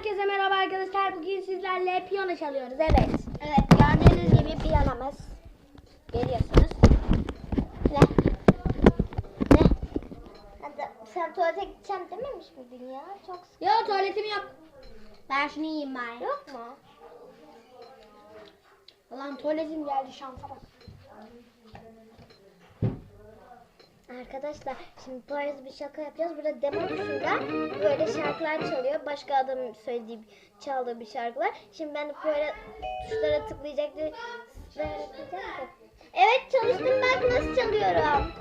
Herkese merhaba arkadaşlar. Bugün sizlerle piyano çalıyoruz. Evet. Evet gördüğünüz gibi piyanomuz. Görüyorsunuz. Ne? Ne? Hadi sen tuvalete gideceğim dememiş miydin ya? Çok sık. Yo tuvaletim yok. Ben şunu yiyeyim bari. Yok mu? Ulan tuvaletim geldi şansa bak. Arkadaşlar şimdi arada bir şaka yapacağız. Burada demo tuşunda böyle şarkılar çalıyor. Başka adamın söylediği, çaldığı bir şarkılar. Şimdi ben de böyle tuşlara tıklayacaktım. Evet çalıştım bak nasıl çalıyorum.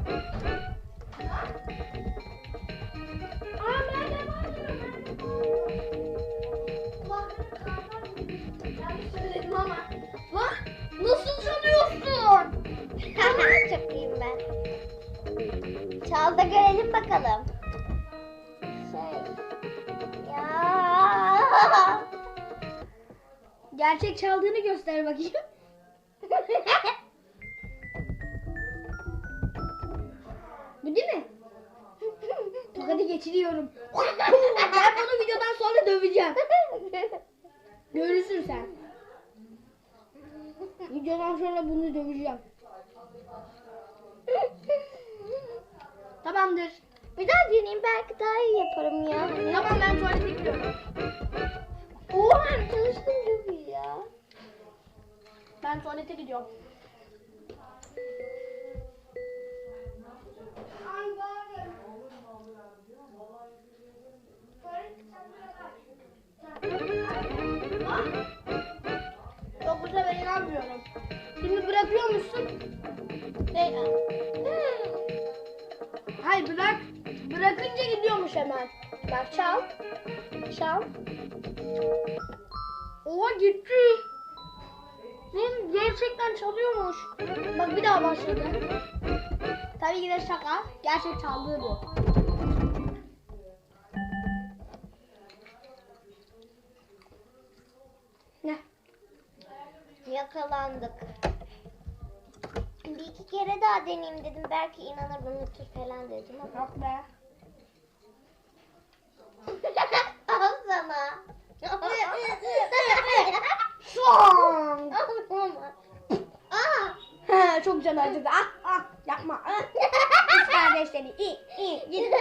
Bakalım. Şey. Ya. Gerçek çaldığını göster bakayım. Bu değil mi? Tokadı geçiriyorum. ben bunu videodan sonra döveceğim. Görürsün sen. Videodan sonra bunu döveceğim. Tamamdır. Bir daha deneyeyim belki daha iyi yaparım ya. Tamam ben tuvalete gidiyorum. Oha çalıştım çok iyi ya. Ben tuvalete gidiyorum. Yok Bırakınca gidiyormuş hemen. Bak çal. Çal. Oha gitti. Lan gerçekten çalıyormuş. Bak bir daha başladı. Tabii ki de şaka. Gerçek çaldığı bu. Ne? Yakalandık. Bir iki kere daha deneyeyim dedim. Belki inanır unutur falan dedim ama. Yok be. Çok can acıdı. Ah ah yapma. Ah. Kız kardeşleri. İyi iyi git.